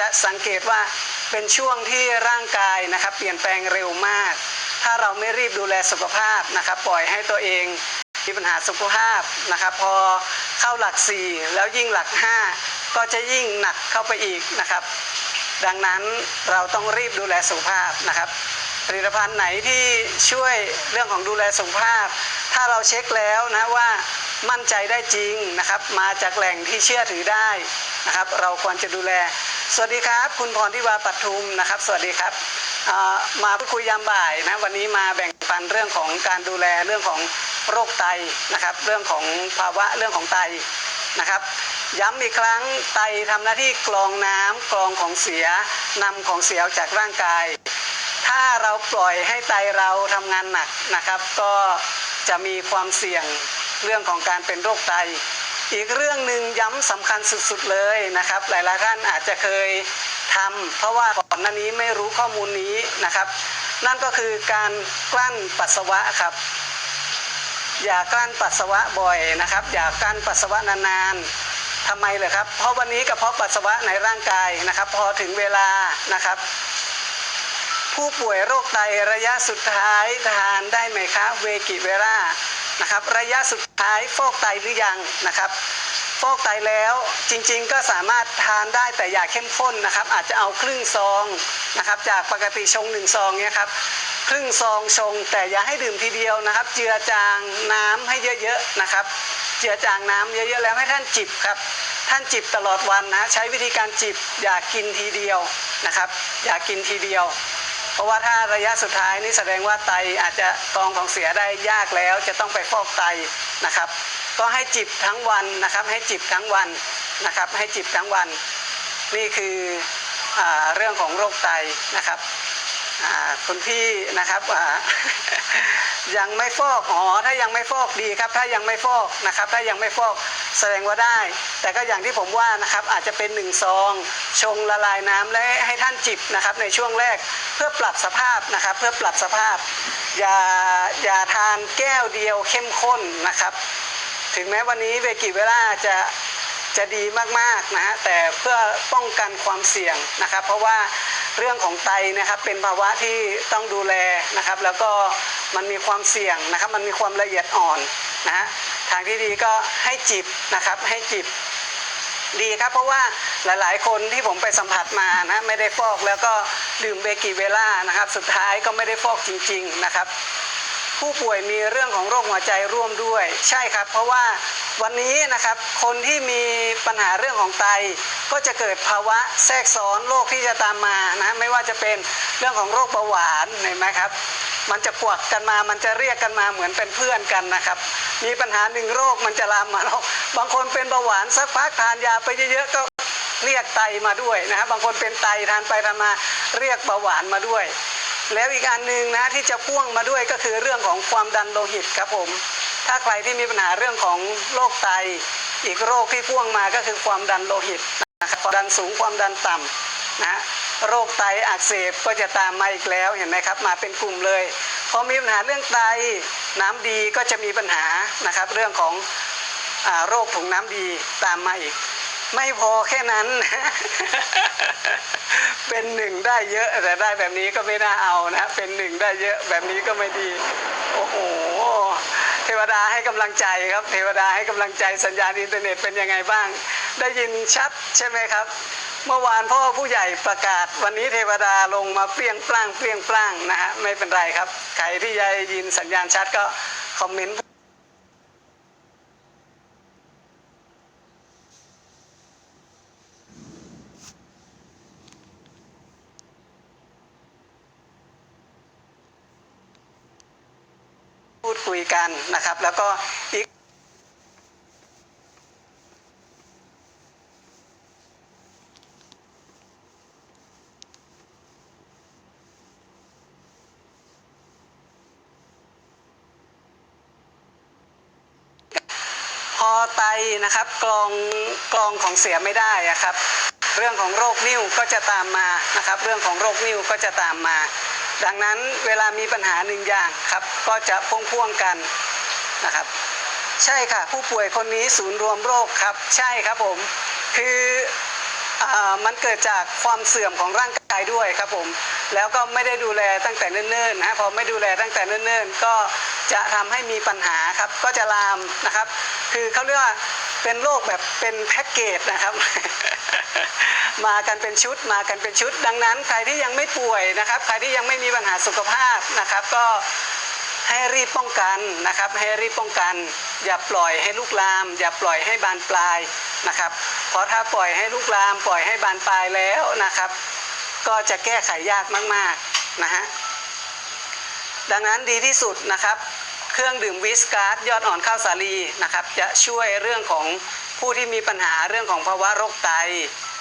จะสังเกตว่าเป็นช่วงที่ร่างกายนะครับเปลี่ยนแปลงเร็วมาก ถ้าเราไม่รีบดูแลสุขภาพนะครับ ปล่อยให้ตัวเองมีปัญหาสุขภาพนะครับ พอเข้าหลัก 4 แล้วยิ่งหลัก 5 ก็จะยิ่งหนักเข้าไปอีกนะครับ ดังนั้นเราต้องรีบดูแลสุขภาพนะครับผลิตภัณฑ์ไหนที่ช่วยเรื่องของดูแลสุขภาพ ถ้าเราเช็คแล้วนะว่ามั่นใจได้จริงนะครับ มาจากแหล่งที่เชื่อถือได้นะครับ เราควรจะดูแล สวัสดีครับ คุณพรทิวาปัทุมนะครับ สวัสดีครับมาพูดคุยยามบ่ายนะวันนี้มาแบ่งปันเรื่องของการดูแลเรื่องของโรคไตนะครับ เรื่องของภาวะเรื่องของไตนะครับ ย้ำอีกครั้งไตทำหน้าที่กรองน้ำกรองของเสียนำของเสียออกจากร่างกาย ถ้าเราปล่อยให้ไตเราทำงานหนักนะครับ ก็จะมีความเสี่ยงเรื่องของการเป็นโรคไต อีกเรื่องหนึ่งย้ำสำคัญสุดๆเลยนะครับ หลายๆท่านอาจจะเคยทำเพราะว่าก่อนหน้านี้ไม่รู้ข้อมูลนี้นะครับ นั่นก็คือการกลั้นปัสสาวะครับ อย่ากลั้นปัสสาวะบ่อยนะครับ อย่ากลั้นปัสสาวะนานๆทำไมเลยครับ เพราะวันนี้กระเพาะปัสสาวะในร่างกายนะครับ พอถึงเวลานะครับ ผู้ป่วยโรคไตระยะสุดท้ายทานได้ไหมคะเวกิเวรา นะครับ ระยะสุดท้ายฟอกไตหรือยังนะครับ ฟอกไตแล้วจริงๆก็สามารถทานได้แต่อย่าเข้มข้นนะครับ อาจจะเอาครึ่งซองนะครับ จากปกติชงหนึ่งซองเนี่ยครับครึ่งซองชง แต่อย่าให้ดื่มทีเดียวนะครับ เจือจางน้ำให้เยอะๆนะครับ เจือจางน้ำเยอะๆแล้วให้ท่านจิบครับ ท่านจิบตลอดวันนะใช้วิธีการจิบอย่ากินทีเดียวนะครับ อย่ากินทีเดียว เพราะว่าถ้าระยะสุดท้ายนี่แสดงว่าไตอาจจะกรองของเสียได้ยากแล้ว จะต้องไปฟอกไตนะครับ ก็ให้จิบทั้งวันนะครับ ให้จิบทั้งวันนะครับ ให้จิบทั้งวัน นี่คืออเรื่องของโรคไตนะครับ คุณพี่นะครับยังไม่ฟอกอ๋อถ้ายังไม่ฟอกดีครับ ถ้ายังไม่ฟอกนะครับ ถ้ายังไม่ฟอกแสดงว่าได้ แต่ก็อย่างที่ผมว่านะครับอาจจะเป็นหนึ่งซอง ชงละลายน้ำและให้ท่านจิบนะครับ ในช่วงแรกเพื่อปรับสภาพนะครับ เพื่อปรับสภาพ อย่าอย่าทานแก้วเดียวเข้มข้นนะครับ ถึงแม้วันนี้เวกิเวลาจะจะดีมากๆนะฮะแต่เพื่อป้องกันความเสี่ยงนะครับ เพราะว่า เรื่องของไตนะครับเป็นภาวะที่ต้องดูแลนะครับ แล้วก็มันมีความเสี่ยงนะครับ มันมีความละเอียดอ่อนนะฮะทางที่ดีก็ให้จิบนะครับให้จิบดีครับ เพราะว่าหลายๆ คนที่ผมไปสัมผัสมานะไม่ได้ฟอกแล้วก็ดื่มเบกิเวล่านะครับ สุดท้ายก็ไม่ได้ฟอกจริง ๆนะครับ ผู้ป่วยมีเรื่องของโรคหัวใจร่วมด้วย ใช่ครับ เพราะว่าวันนี้นะครับคนที่มีปัญหาเรื่องของไต ก็จะเกิดภาวะแทรกซ้อนโรคที่จะตามมานะไม่ว่าจะเป็นเรื่องของโรคเบาหวานเห็นไหมครับ มันจะกวักกันมามันจะเรียกกันมาเหมือนเป็นเพื่อนกันนะครับ มีปัญหาหนึ่งโรคมันจะลามมาโรคบางคนเป็นเบาหวานสักพักทานยาไปเยอะๆก็เรียกไตมาด้วยนะครับบางคนเป็นไตทานไปทานมาเรียกเบาหวานมาด้วย แล้วอีกอันหนึ่งนะที่จะพ่วงมาด้วยก็คือเรื่องของความดันโลหิตครับผม ถ้าใครที่มีปัญหาเรื่องของโรคไตอีกโรคที่พ่วงมาก็คือความดันโลหิต นะครับความดันสูงความดันต่ำนะโรคไตอักเสบก็จะตามมาอีกแล้วเห็นไหมครับ มาเป็นกลุ่มเลยพอมีปัญหาเรื่องไตน้ำดีก็จะมีปัญหานะครับ เรื่องของอโรคถุงน้ำดีตามมาอีก ไม่พอแค่นั้น เป็นหนึ่งได้เยอะแต่ได้แบบนี้ก็ไม่น่าเอานะเป็นหนึ่งได้เยอะแบบนี้ก็ไม่ดี โอ้โห เทวดาให้กำลังใจครับ เทวดาให้กำลังใจสัญญาณอินเทอร์เน็ตเป็นยังไงบ้าง ได้ยินชัดใช่ไหมครับ เมื่อวานพ่อผู้ใหญ่ประกาศ วันนี้เทวดาลงมาเปรี้ยงปร้างเปรี้ยงปร้างนะฮะไม่เป็นไรครับ ใครที่ยายยินสัญญาณชัดก็คอมเมนต์ คุยกันนะครับ แล้วก็อีกพอไตนะครับกรองกรองของเสียไม่ได้อะครับ เรื่องของโรคนิ่วก็จะตามมานะครับ เรื่องของโรคนิ่วก็จะตามมา ดังนั้นเวลามีปัญหาหนึ่งอย่างครับ ก็จะพ่วงๆกันนะครับ ใช่ค่ะ ผู้ป่วยคนนี้ศูนย์รวมโรคครับ ใช่ครับผม คืออ่ามันเกิดจากความเสื่อมของร่างกายด้วยครับผม แล้วก็ไม่ได้ดูแลตั้งแต่เนิ่นๆนะพอไม่ดูแลตั้งแต่เนิ่นๆ ก็จะทำให้มีปัญหาครับ ก็จะลามนะครับ คือเขาเรียกว่าเป็นโรคแบบเป็นแพ็กเกจนะครับ มากันเป็นชุดมากันเป็นชุด ดังนั้นใครที่ยังไม่ป่วยนะครับ ใครที่ยังไม่มีปัญหาสุขภาพนะครับ ก็ให้รีบป้องกันนะครับ ให้รีบป้องกัน อย่าปล่อยให้ลุกลาม อย่าปล่อยให้บานปลายนะครับเพราะถ้าปล่อยให้ลุกลาม ปล่อยให้บานปลายแล้วนะครับ ก็จะแก้ไขยากมากๆนะฮะดังนั้นดีที่สุดนะครับ เครื่องดื่มวิสการ์ดยอดอ่อนข้าวสาลีนะครับ จะช่วยเรื่องของ ผู้ที่มีปัญหาเรื่องของภาวะโรคไต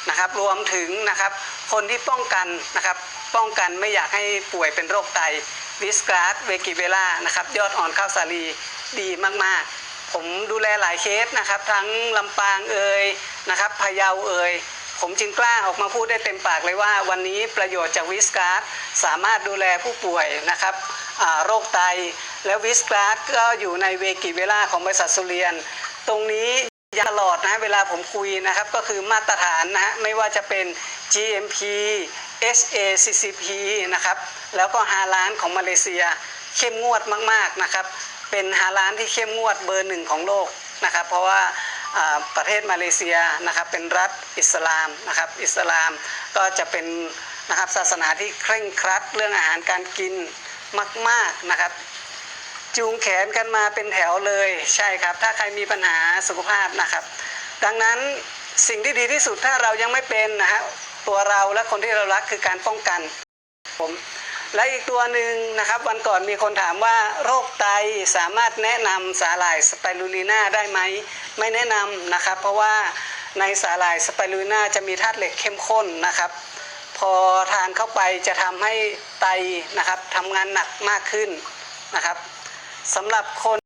นะครับ รวมถึงนะครับคนที่ป้องกันนะครับป้องกันไม่อยากให้ป่วยเป็นโรคไตวิสการ์ดเวกิเวล่านะครับยอดอ่อนข้าวสาลีดีมากๆ ผมดูแลหลายเคสนะครับ ทั้งลำปางเอ่ยนะครับพะเยาเอ่ยผมจึงกล้าออกมาพูดได้เต็มปากเลยว่า วันนี้ประโยชน์จากวิสการ์ดสามารถดูแลผู้ป่วยนะครับโรคไต แล้ววิสการ์ดก็อยู่ในเวกิเวล่าของบริษัทสุเรียน ตรงนี้ ยตลอดนะเวลาผมคุยนะครับก็คือมาตรฐานนะฮะไม่ว่าจะเป็น GMP HACCP นะครับแล้วก็ฮาลานของมาเลเซีย เข้มงวดมากๆนะครับเป็นฮาลานที่เข้มงวดเบอร์หนึ่งของโลกนะครับเพราะว่าอ่าประเทศมาเลเซียนะครับเป็นรัฐอิสลามนะครับอิสลามก็จะเป็นนะครับศาสนาที่เคร่งครัดเรื่องอาหารการกินมากๆนะครับ จูงแขนกันมาเป็นแถวเลยใช่ครับ ถ้าใครมีปัญหาสุขภาพนะครับ ดังนั้นสิ่งที่ดีที่สุดถ้าเรายังไม่เป็นนะฮะตัวเราและคนที่เรารักคือการป้องกันผมและอีกตัวหนึ่งนะครับ วันก่อนมีคนถามว่าโรคไตสามารถแนะนำสาหร่ายสไปรูลีน่าได้ไหมไม่แนะนำนะครับ เพราะว่าในสาหร่ายสไปรูลีน่าจะมีธาตุเหล็กเข้มข้นนะครับ พอทานเข้าไปจะทำให้ไตนะครับทำงานหนักมากขึ้นนะครับ สำหรับคน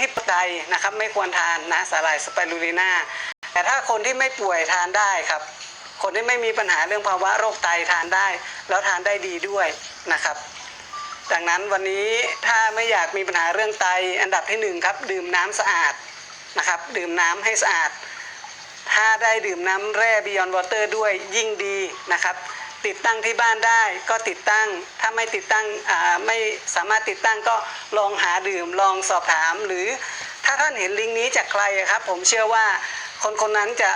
ที่ป่วยนะครับไม่ควรทานนะสาหร่ายสไปรูลิน่าแต่ถ้าคนที่ไม่ป่วยทานได้ครับ คนที่ไม่มีปัญหาเรื่องภาวะโรคไตทานได้ แล้วทานได้ดีด้วยนะครับดังนั้นวันนี้ถ้าไม่อยากมีปัญหาเรื่องไตอันดับที่หนึ่งครับ ดื่มน้ำสะอาดนะครับ ดื่มน้ำให้สะอาด ถ้าได้ดื่มน้ำแร่ Beyond Water ด้วยยิ่งดีนะครับ ติดตั้งที่บ้านได้ก็ติดตั้ง ถ้าไม่ติดตั้งไม่สามารถติดตั้งก็ลองหาดื่มลองสอบถาม หรือถ้าท่านเห็นลิงก์นี้จากใครครับ ผมเชื่อว่าคนคนนั้นจะ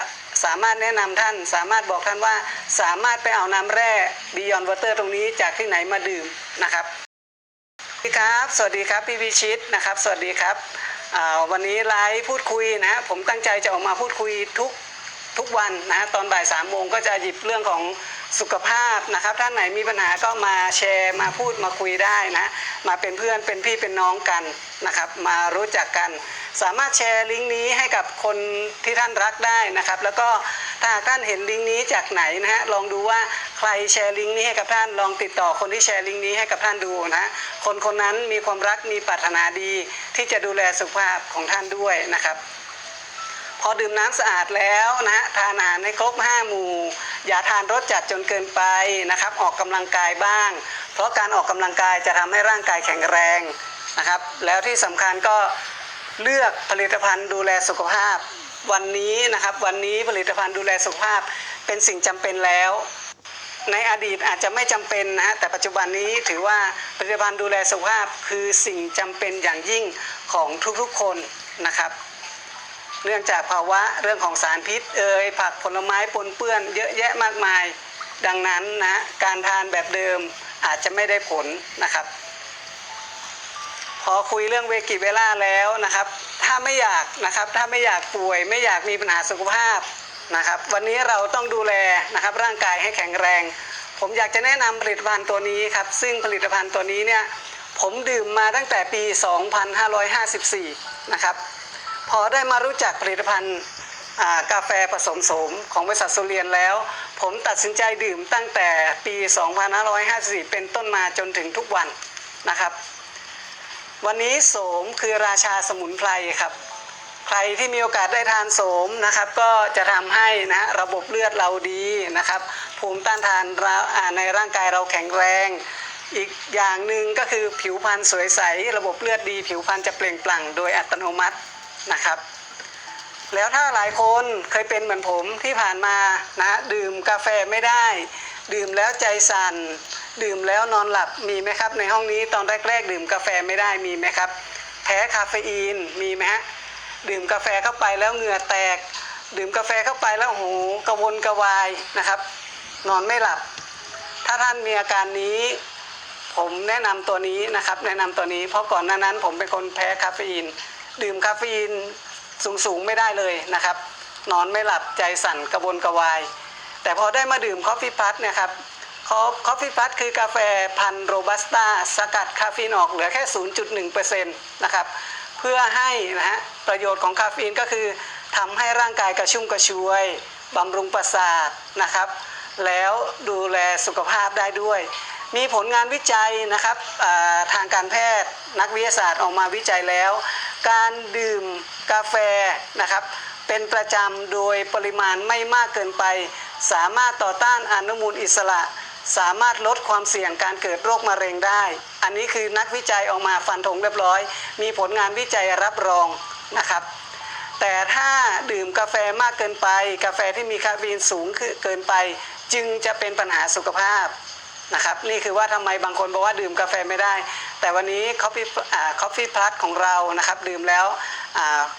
สามารถแนะนำท่าน สามารถบอกท่านว่าสามารถไปเอาน้ำแร่ Beyond Water ตรงนี้จากที่ไหนมาดื่มนะครับสวัสดีครับ สวัสดีครับพี่วิชิตนะครับ สวัสดีครับวันนี้ไลฟ์พูดคุยนะฮะผมตั้งใจจะออกมาพูดคุยทุกทุกวันนะฮะตอนบ่ายสามโมงก็จะหยิบเรื่องของ สุขภาพนะครับ ท่านไหนมีปัญหาก็มาแชร์มาพูดมาคุยได้นะ มาเป็นเพื่อนเป็นพี่เป็นน้องกันนะครับ มารู้จักกัน สามารถแชร์ลิงก์นี้ให้กับคนที่ท่านรักได้นะครับ แล้วก็ถ้าท่านเห็นลิงก์นี้จากไหนนะฮะลองดูว่าใครแชร์ลิงก์นี้ให้กับท่านลองติดต่อคนที่แชร์ลิงก์นี้ให้กับท่านดูนะคนคนนั้นมีความรักมีปรารถนาดี ที่จะดูแลสุขภาพของท่านด้วยนะครับ พอดื่มน้ำสะอาดแล้วนะฮะทานอาหารให้ครบห้าหมู่ อย่าทานรสจัดจนเกินไปนะครับ ออกกำลังกายบ้าง เพราะการออกกำลังกายจะทำให้ร่างกายแข็งแรงนะครับ แล้วที่สำคัญก็เลือกผลิตภัณฑ์ดูแลสุขภาพ วันนี้นะครับวันนี้ผลิตภัณฑ์ดูแลสุขภาพเป็นสิ่งจำเป็นแล้วในอดีตอาจจะไม่จำเป็นนะฮะแต่ปัจจุบันนี้ถือว่าผลิตภัณฑ์ดูแลสุขภาพคือสิ่งจำเป็นอย่างยิ่งของทุกๆคนนะครับ เนื่องจากภาวะเรื่องของสารพิษเอ่ยผักผลไม้ปนเปื้อน เยอะแยะมากมาย ดังนั้นนะการทานแบบเดิมอาจจะไม่ได้ผลนะครับ พอคุยเรื่องเวกิเวล่าแล้วนะครับ ถ้าไม่อยากนะครับถ้าไม่อยากป่วย ไม่อยากมีปัญหาสุขภาพนะครับ วันนี้เราต้องดูแลนะครับร่างกายให้แข็งแรง ผมอยากจะแนะนำผลิตภัณฑ์ตัวนี้ครับ ซึ่งผลิตภัณฑ์ตัวนี้เนี่ยผมดื่มมาตั้งแต่ปี 2554 นะครับ พอได้มารู้จักผลิตภัณฑ์กาแฟผสมโสมของบริษัทสุเรียนแล้ว ผมตัดสินใจดื่มตั้งแต่ปี 2554 เป็นต้นมาจนถึงทุกวันนะครับ วันนี้โสมคือราชาสมุนไพรครับ ใครที่มีโอกาสได้ทานโสมนะครับ ก็จะทำให้นะระบบเลือดเราดีนะครับ ภูมิต้านทานาในร่างกายเราแข็งแรง อีกอย่างหนึ่งก็คือผิวพรรณสวยใส ระบบเลือดดี ผิวพรรณจะเปล่งปลั่งโดยอัตโนมัติ นะครับ แล้วถ้าหลายคนเคยเป็นเหมือนผมที่ผ่านมานะดื่มกาแฟไม่ได้ ดื่มแล้วใจสั่นดื่มแล้วนอนหลับมีไหมครับ ในห้องนี้ตอนแรกๆ ดื่มกาแฟไม่ได้มีไหมครับ แพ้คาเฟอีนมีไหมฮะดื่มกาแฟเข้าไปแล้วเหงื่อแตก ดื่มกาแฟเข้าไปแล้วโอ้โหกระวนกระวายนะครับ นอนไม่หลับ ถ้าท่านมีอาการนี้ผมแนะนำตัวนี้นะครับ แนะนำตัวนี้เพราะก่อนหน้านั้นผมเป็นคนแพ้คาเฟอีน ดื่มคาเฟอีนสูงๆไม่ได้เลยนะครับ นอนไม่หลับใจสั่นกระวนกระวาย แต่พอได้มาดื่มคอฟฟี่พัทเนี่ยครับคอฟฟี่พัทคือกาแฟพันโรบัสต้าสกัดคาเฟอีนออกเหลือแค่ 0.1%นะครับเพื่อให้นะฮะประโยชน์ของคาเฟอีนก็คือทำให้ร่างกายกระชุ่มกระชวยบำรุงประสาทนะครับ แล้วดูแลสุขภาพได้ด้วย มีผลงานวิจัยนะครับทางการแพทย์นักวิทยาศาสตร์ออกมาวิจัยแล้ว การดื่มกาแฟนะครับ เป็นประจำโดยปริมาณไม่มากเกินไป สามารถต่อต้านอนุมูลอิสระ สามารถลดความเสี่ยงการเกิดโรคมะเร็งได้ อันนี้คือนักวิจัยออกมาฟันธงเรียบร้อย มีผลงานวิจัยรับรองนะครับแต่ถ้าดื่มกาแฟมากเกินไป กาแฟที่มีคาเฟอีนสูงเกินไป จึงจะเป็นปัญหาสุขภาพ นะครับนี่คือว่าทำไมบางคนบอกว่าดื่มกาแฟไม่ได้ แต่วันนี้ Coffee อ่า Coffee Plus ของเรานะครับ ดื่มแล้ว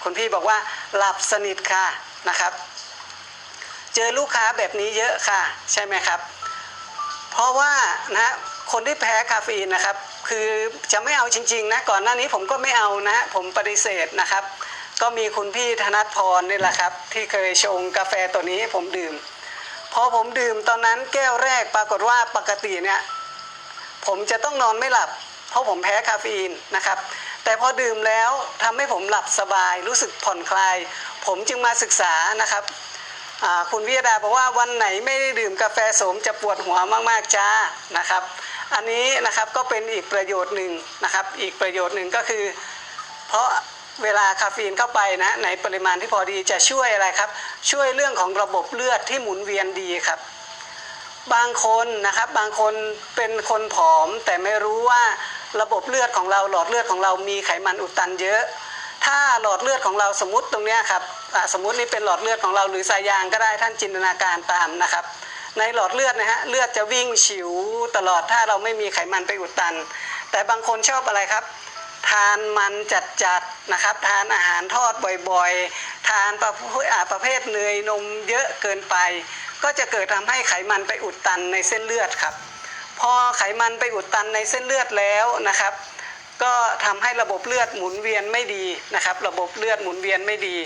คุณพี่บอกว่าหลับสนิทค่ะนะครับ เจอลูกค้าแบบนี้เยอะค่ะ ใช่ไหมครับ เพราะว่านะคนที่แพ้คาเฟอีนนะครับ คือจะไม่เอาจริงๆนะก่อนหน้านี้ผมก็ไม่เอานะผมปฏิเสธนะครับ ก็มีคุณพี่ธนัทพรนี่แหละครับ ที่เคยชงกาแฟตัวนี้ให้ผมดื่ม พอผมดื่มตอนนั้นแก้วแรกปรากฏว่าปกติเนี่ยผมจะต้องนอนไม่หลับ เพราะผมแพ้คาเฟอีนนะครับ แต่พอดื่มแล้วทำให้ผมหลับสบาย รู้สึกผ่อนคลาย ผมจึงมาศึกษานะครับคุณวิยดาบอกว่าวันไหนไม่ได้ดื่มกาแฟสมจะปวดหัวมากๆจ้านะครับ อันนี้นะครับก็เป็นอีกประโยชน์หนึ่งนะครับ อีกประโยชน์หนึ่งก็คือ เพราะ เวลาคาเฟอีนเข้าไปนะในปริมาณที่พอดีจะช่วยอะไรครับ ช่วยเรื่องของระบบเลือดที่หมุนเวียนดีครับ บางคนนะครับบางคนเป็นคนผอม แต่ไม่รู้ว่าระบบเลือดของเราหลอดเลือดของเรามีไขมันอุดตันเยอะ ถ้าหลอดเลือดของเราสมมติตรงนี้ครับสมมตินี่เป็นหลอดเลือดของเราหรือสายยางก็ได้ท่านจินตนาการตามนะครับในหลอดเลือดนะฮะเลือดจะวิ่งฉิวตลอดถ้าเราไม่มีไขมันไปอุดตัน แต่บางคนชอบอะไรครับ ทานมันจัด ๆนะครับ ทานอาหารทอดบ่อยๆ ทานประเภทอ่าประเภทเนยนมเยอะเกินไป ก็จะเกิดทำให้ไขมันไปอุดตันในเส้นเลือดครับ พอไขมันไปอุดตันในเส้นเลือดแล้วนะครับ ก็ทำให้ระบบเลือดหมุนเวียนไม่ดีนะครับ ระบบเลือดหมุนเวียนไม่ดี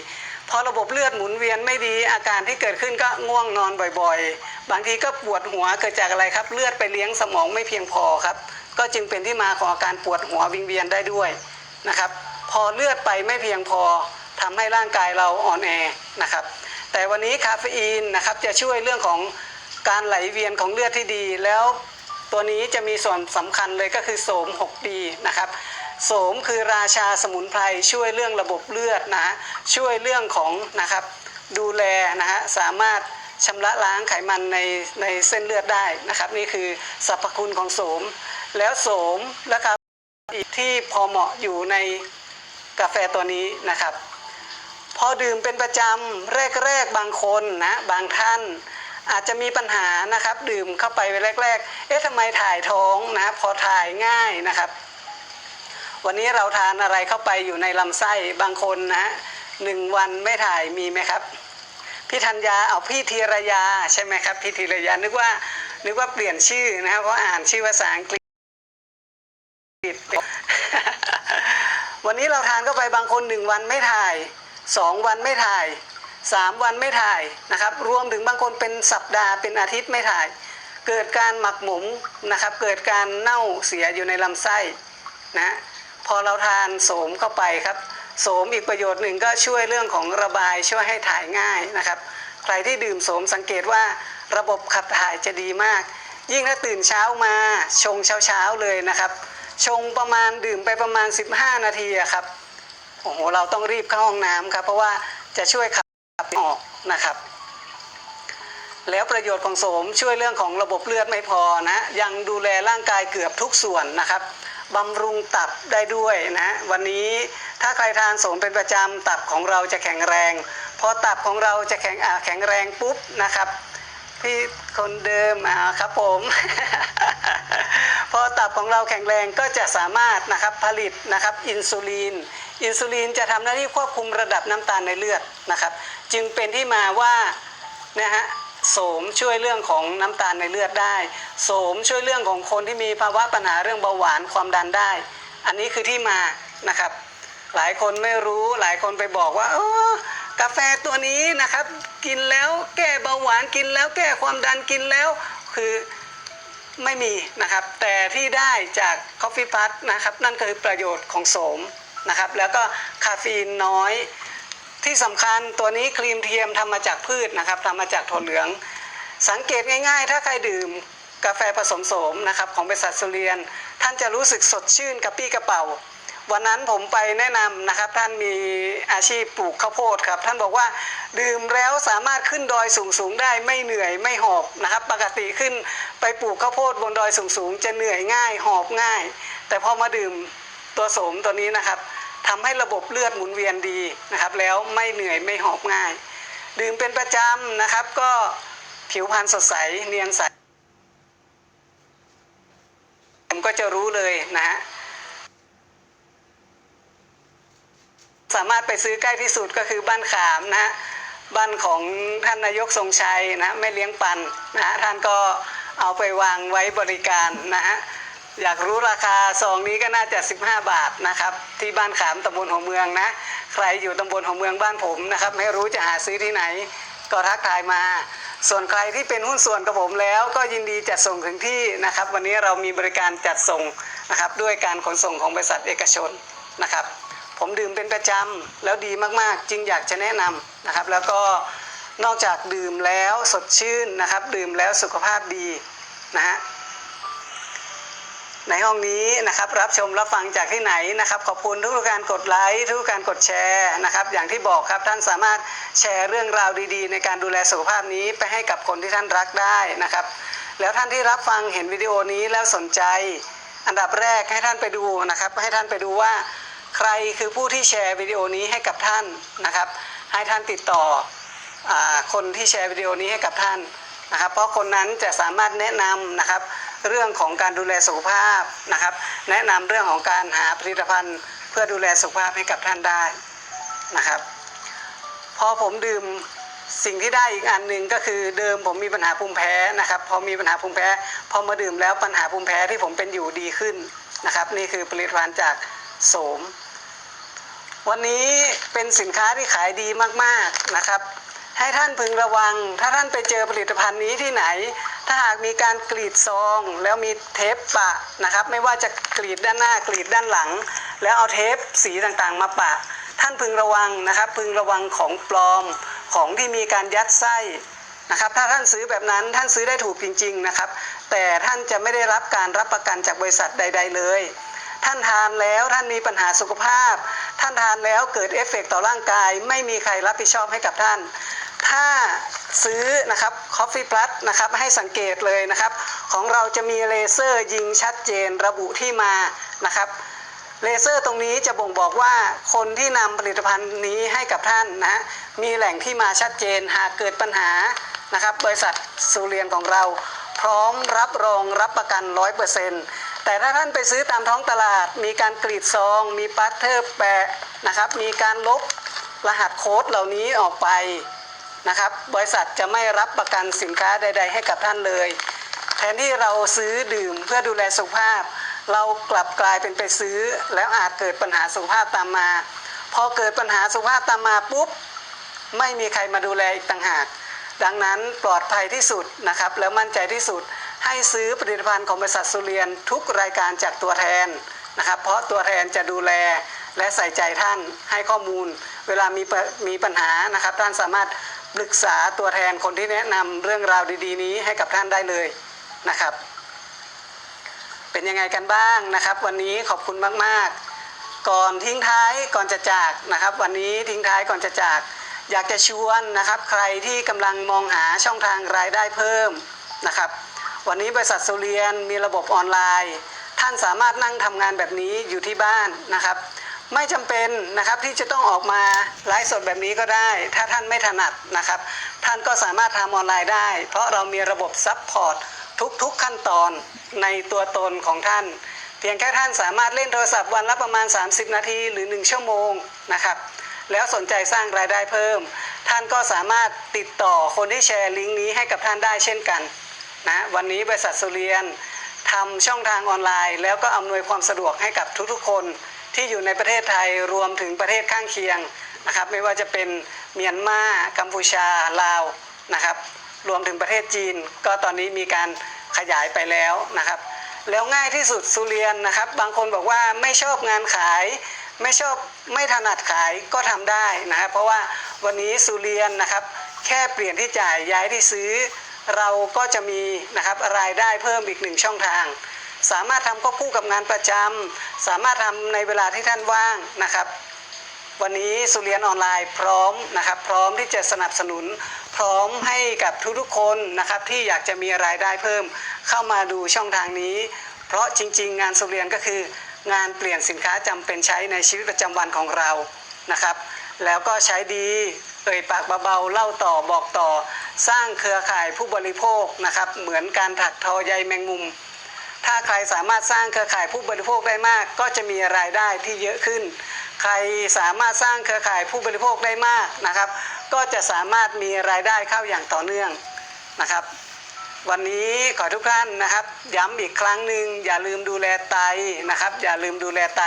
พอระบบเลือดหมุนเวียนไม่ดีอาการที่เกิดขึ้นก็ง่วงนอนบ่อยๆ บางทีก็ปวดหัวเกิดจากอะไรครับ เลือดไปเลี้ยงสมองไม่เพียงพอครับ ก็จึงเป็นที่มาของอาการปวดหัววิงเวียนได้ด้วยนะครับ พอเลือดไปไม่เพียงพอทำให้ร่างกายเราอ่อนแอนะครับ แต่วันนี้คาเฟอีนนะครับจะช่วยเรื่องของการไหลเวียนของเลือดที่ดี แล้วตัวนี้จะมีส่วนสำคัญเลยก็คือโสม6ดีนะครับโสมคือราชาสมุนไพรช่วยเรื่องระบบเลือดนะฮะช่วยเรื่องของนะครับดูแลนะฮะสามารถชำระล้างไขมันในในเส้นเลือดได้นะครับ นี่คือสรรพคุณของโสม แล้วโสมและคาเฟอีนที่พอเหมาะอยู่ใน กาแฟตัวนี้นะครับ พอดื่มเป็นประจำแรกๆบางคนนะบางท่านอาจจะมีปัญหานะครับ ดื่มเข้าไปแรก ๆ เอ๊ะทำไมถ่ายท้องนะพอถ่ายง่ายนะครับ วันนี้เราทานอะไรเข้าไปอยู่ในลำไส้บางคนนะหนึ่งวันไม่ถ่ายมีไหมครับพี่ธัญญาเอาพี่ธีรยาใช่ไหมครับพี่ธีรยานึกว่านึกว่าเปลี่ยนชื่อนะครับเพราะอ่านชื่อภาษาอังกฤษ วันนี้เราทานเข้าไปบางคนหนึ่งวันไม่ถ่ายสองวันไม่ถ่ายสามวันไม่ถ่ายนะครับ รวมถึงบางคนเป็นสัปดาห์เป็นอาทิตย์ไม่ถ่าย เกิดการหมักหมมนะครับ เกิดการเน่าเสียอยู่ในลำไส้นะพอเราทานโสมเข้าไปครับโสมอีกประโยชน์หนึ่งก็ช่วยเรื่องของระบายช่วยให้ถ่ายง่ายนะครับ ใครที่ดื่มโสมสังเกตว่าระบบขับถ่ายจะดีมาก ยิ่งถ้าตื่นเช้ามาชงเช้าๆเลยนะครับ ชงประมาณดื่มไปประมาณ 15 นาทีครับโอ้โหเราต้องรีบเข้าห้องน้ำครับ เพราะว่าจะช่วยขับออกนะครับ แล้วประโยชน์ของโสมช่วยเรื่องของระบบเลือดไม่พอนะ ยังดูแลร่างกายเกือบทุกส่วนนะครับบำรุงตับได้ด้วยนะ วันนี้ถ้าใครทานโสมเป็นประจำตับของเราจะแข็งแรง พอตับของเราจะแข็งแข็งแรงปุ๊บนะครับ พี่คนเดิมอ่าครับผม พอตับของเราแข็งแรงก็จะสามารถนะครับผลิตนะครับอินซูลินอินซูลินจะทำหน้าที่ควบคุมระดับน้ำตาลในเลือดนะครับ จึงเป็นที่มาว่านะฮะโสมช่วยเรื่องของน้ำตาลในเลือดได้ โสมช่วยเรื่องของคนที่มีภาวะปัญหาเรื่องเบาหวานความดันได้ อันนี้คือที่มานะครับ หลายคนไม่รู้หลายคนไปบอกว่าเออกาแฟตัวนี้นะครับ กินแล้วแก้เบาหวานกินแล้วแก้ความดันกินแล้วคือ ไม่มีนะครับ แต่ที่ได้จาก Coffee Plus นะครับ นั่นคือประโยชน์ของโสมนะครับ แล้วก็คาเฟอีนน้อยที่สำคัญตัวนี้ครีมเทียมทำมาจากพืชนะครับทำมาจากถั่วเหลือง สังเกตง่ายๆ ถ้าใครดื่มกาแฟผสมโสมนะครับของบริษัทสุเรียน ท่านจะรู้สึกสดชื่นกระปี้กระเป๋า วันนั้นผมไปแนะนำนะครับ ท่านมีอาชีพปลูกข้าวโพดครับ ท่านบอกว่าดื่มแล้วสามารถขึ้นดอยสูงๆได้ไม่เหนื่อยไม่หอบนะครับ ปกติขึ้นไปปลูกข้าวโพดบนดอยสูงๆจะเหนื่อยง่ายหอบง่าย แต่พอมาดื่มตัวโสมตัวนี้นะครับทำให้ระบบเลือดหมุนเวียนดีนะครับ แล้วไม่เหนื่อยไม่หอบง่าย ดื่มเป็นประจำนะครับ ก็ผิวพรรณสดใสเนียนใสผมก็จะรู้เลยนะฮะ สามารถไปซื้อใกล้ที่สุดก็คือบ้านขามนะฮะบ้านของท่านนายกทรงชัยนะแม่เลี้ยงปันนะฮะท่านก็เอาไปวางไว้บริการนะฮะอยากรู้ราคาซองนี้ก็น่าจะ 15 บาทนะครับที่บ้านขามตำบลหัวเมืองนะ ใครอยู่ตำบลหัวเมืองบ้านผมนะครับไม่รู้จะหาซื้อที่ไหน ก็ทักทายมา ส่วนใครที่เป็นหุ้นส่วนกับผมแล้ว ก็ยินดีจัดส่งถึงที่นะครับ วันนี้เรามีบริการจัดส่งนะครับด้วยการขนส่งของบริษัทเอกชนนะครับ ผมดื่มเป็นประจำแล้วดีมากๆ จึงอยากจะแนะนำนะครับ แล้วก็นอกจากดื่มแล้วสดชื่นนะครับ ดื่มแล้วสุขภาพดีนะฮะในห้องนี้นะครับรับชมรับฟังจากที่ไหนนะครับ ขอบคุณทุกการกดไลค์ทุกการกดแชร์นะครับ อย่างที่บอกครับท่านสามารถแชร์เรื่องราวดีๆ ในการดูแลสุขภาพนี้ไปให้กับคนที่ท่านรักได้นะครับ แล้วท่านที่รับฟังเห็นวิดีโอนี้แล้วสนใจ อันดับแรกให้ท่านไปดูนะครับ ให้ท่านไปดูว่า ใครคือผู้ที่แชร์วิดีโอนี้ให้กับท่านนะครับ ให้ท่านติดต่ออคนที่แชร์วิดีโอนี้ให้กับท่านนะครับ เพราะคนนั้นจะสามารถแนะนำนะครับ เรื่องของการดูแลสุขภาพนะครับ แนะนำเรื่องของการหาผลิตภัณฑ์ เพื่อดูแลสุขภาพให้กับท่านได้นะครับ พอผมดื่มสิ่งที่ได้อีกอันหนึ่งก็คือเดิมผมมีปัญหาภูมิแพ้นะครับ พอมีปัญหาภูมิแพ้ พอมาดื่มแล้วปัญหาภูมิแพ้ที่ผมเป็นอยู่ดีขึ้นนะครับ นี่คือผลิตภัณฑ์จาก โสม วันนี้เป็นสินค้าที่ขายดีมากๆนะครับ ให้ท่านพึงระวัง ถ้าท่านไปเจอผลิตภัณฑ์นี้ที่ไหน ถ้าหากมีการกรีดซอง แล้วมีเทปปะนะครับ ไม่ว่าจะกรีดด้านหน้ากรีดด้านหลัง แล้วเอาเทปสีต่างๆ มาปะ ท่านพึงระวังนะครับ พึงระวังของปลอมของที่มีการยัดไส้นะครับถ้าท่านซื้อแบบนั้นท่านซื้อได้ถูกจริง ๆนะครับ แต่ท่านจะไม่ได้รับการรับประกันจากบริษัทใด ๆ เลย ท่านทานแล้วท่านมีปัญหาสุขภาพ ท่านทานแล้วเกิดเอฟเฟกต์ต่อร่างกาย ไม่มีใครรับผิดชอบให้กับท่าน ถ้าซื้อนะครับ Coffee Plus นะครับให้สังเกตเลยนะครับ ของเราจะมีเลเซอร์ยิงชัดเจนระบุที่มานะครับเลเซอร์ตรงนี้จะบ่งบอกว่าคนที่นำผลิตภัณฑ์นี้ให้กับท่านนะมีแหล่งที่มาชัดเจนหากเกิดปัญหานะครับ บริษัทสุเรียนของเรา พร้อมรับรองรับประกัน 100% แต่ถ้าท่านไปซื้อตามท้องตลาด มีการกรีดซอง มีปัตเตอร์แปะนะครับ มีการลบรหัสโค้ดเหล่านี้ออกไปนะครับ บริษัทจะไม่รับประกันสินค้าใด ๆ ให้กับท่านเลย แทนที่เราซื้อดื่มเพื่อดูแลสุขภาพ เรากลับกลายเป็นไปซื้อ แล้วอาจเกิดปัญหาสุขภาพตามมา พอเกิดปัญหาสุขภาพตามมาปุ๊บไม่มีใครมาดูแลอีกต่างหาก ดังนั้นปลอดภัยที่สุดนะครับ แล้วมั่นใจที่สุด ให้ซื้อผลิตภัณฑ์ของบริษัทสุเรียนทุกรายการจากตัวแทนนะครับ เพราะตัวแทนจะดูแลและใส่ใจท่านให้ข้อมูล เวลามีมีปัญหานะครับ ท่านสามารถปรึกษาตัวแทนคนที่แนะนำเรื่องราวดีๆ นี้ให้กับท่านได้เลยนะครับ เป็นยังไงกันบ้างนะครับ วันนี้ขอบคุณมากๆ ก่อนทิ้งท้ายก่อนจะจากนะครับ วันนี้ทิ้งท้ายก่อนจะจาก อยากจะชวนนะครับ ใครที่กำลังมองหาช่องทางรายได้เพิ่มนะครับ วันนี้บริษัทสุเรียนมีระบบออนไลน์ ท่านสามารถนั่งทำงานแบบนี้อยู่ที่บ้านนะครับ ไม่จำเป็นนะครับที่จะต้องออกมาไลฟ์สดแบบนี้ก็ได้ ถ้าท่านไม่ถนัดนะครับ ท่านก็สามารถทำออนไลน์ได้ เพราะเรามีระบบซัพพอร์ตทุกๆขั้นตอนในตัวตนของท่าน เพียงแค่ท่านสามารถเล่นโทรศัพท์วันละประมาณ 30 นาทีหรือ 1 ชั่วโมงนะครับแล้วสนใจสร้างรายได้เพิ่ม ท่านก็สามารถติดต่อคนที่แชร์ลิงก์นี้ให้กับท่านได้เช่นกัน นะวันนี้บริษัทสุเรียนทำช่องทางออนไลน์ แล้วก็อำนวยความสะดวกให้กับทุกๆ คนที่อยู่ในประเทศไทยรวมถึงประเทศข้างเคียงนะครับไม่ว่าจะเป็นเมียนมากัมพูชาลาวนะครับรวมถึงประเทศจีน ก็ตอนนี้มีการขยายไปแล้วนะครับ แล้วง่ายที่สุดสุเรียนนะครับ บางคนบอกว่าไม่ชอบงานขาย ไม่ชอบไม่ถนัดขายก็ทำได้นะครับ เพราะว่าวันนี้สุเรียนนะครับ แค่เปลี่ยนที่จ่ายย้ายที่ซื้อ เราก็จะมีนะครับรายได้เพิ่มอีกหนึ่งช่องทาง สามารถทำควบคู่กับงานประจำสามารถทำในเวลาที่ท่านว่างนะครับ วันนี้สุเรียนออนไลน์พร้อมนะครับ พร้อมที่จะสนับสนุน พร้อมให้กับทุกๆคนนะครับที่อยากจะมีรายได้เพิ่ม เข้ามาดูช่องทางนี้ เพราะจริง ๆ งานสุเรียนก็คืองานเปลี่ยนสินค้าจำเป็นใช้ในชีวิตประจำวันของเรานะครับ แล้วก็ใช้ดี เอ่ยปากเบาๆเล่าต่อบอกต่อ สร้างเครือข่ายผู้บริโภคนะครับ เหมือนการถักทอใยแมงมุม ถ้าใครสามารถสร้างเครือข่ายผู้บริโภคได้มาก ก็จะมีรายได้ที่เยอะขึ้น ใครสามารถสร้างเครือข่ายผู้บริโภคได้มากนะครับ ก็จะสามารถมีรายได้เข้าอย่างต่อเนื่องนะครับ วันนี้ขอทุกท่านนะครับ ย้ำอีกครั้งหนึ่งอย่าลืมดูแลไตนะครับ อย่าลืมดูแลไต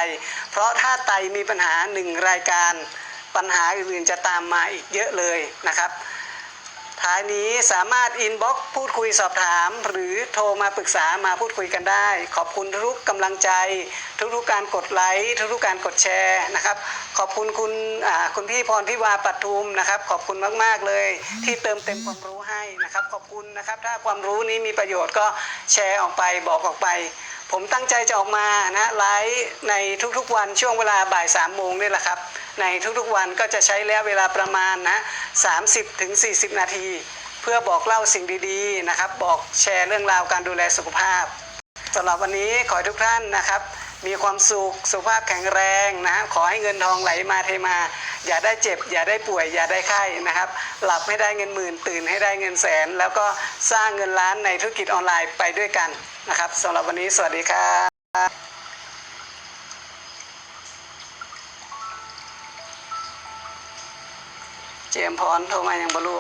เพราะถ้าไตมีปัญหาหนึ่งรายการ ปัญหาอื่นๆจะตามมาอีกเยอะเลยนะครับ ท้ายนี้สามารถอินบ็อกซ์พูดคุยสอบถาม หรือโทรมาปรึกษามาพูดคุยกันได้ ขอบคุณทุกกำลังใจ ทุกๆการกดไลค์ทุกๆการกดแชร์นะครับ ขอบคุณคุณคุณพี่พรพิวาปัทุมนะครับ ขอบคุณมากๆเลย ที่เติมเต็มความรู้ให้นะครับ ขอบคุณนะครับ ถ้าความรู้นี้มีประโยชน์ก็แชร์ออกไปบอกออกไป ผมตั้งใจจะออกมานะไลฟ์ในทุกๆวันช่วงเวลาบ่ายสามโมงนี่แหละครับ ในทุกๆวันก็จะใช้แล้วเวลาประมาณนะ30ถึง40นาที เพื่อบอกเล่าสิ่งดีๆนะครับ บอกแชร์เรื่องราวการดูแลสุขภาพสำหรับวันนี้ขอให้ทุกท่านนะครับ มีความสุขสุขภาพแข็งแรงนะขอให้เงินทองไหลมาเทมา อย่าได้เจ็บ อย่าได้ป่วย อย่าได้ไข้นะครับ หลับให้ได้เงินหมื่นตื่นให้ได้เงินแสน แล้วก็สร้างเงินล้านในธุรกิจออนไลน์ไปด้วยกันนะครับสำหรับวันนี้สวัสดีครับเจมส์พรโทรมาอย่างบรรลุ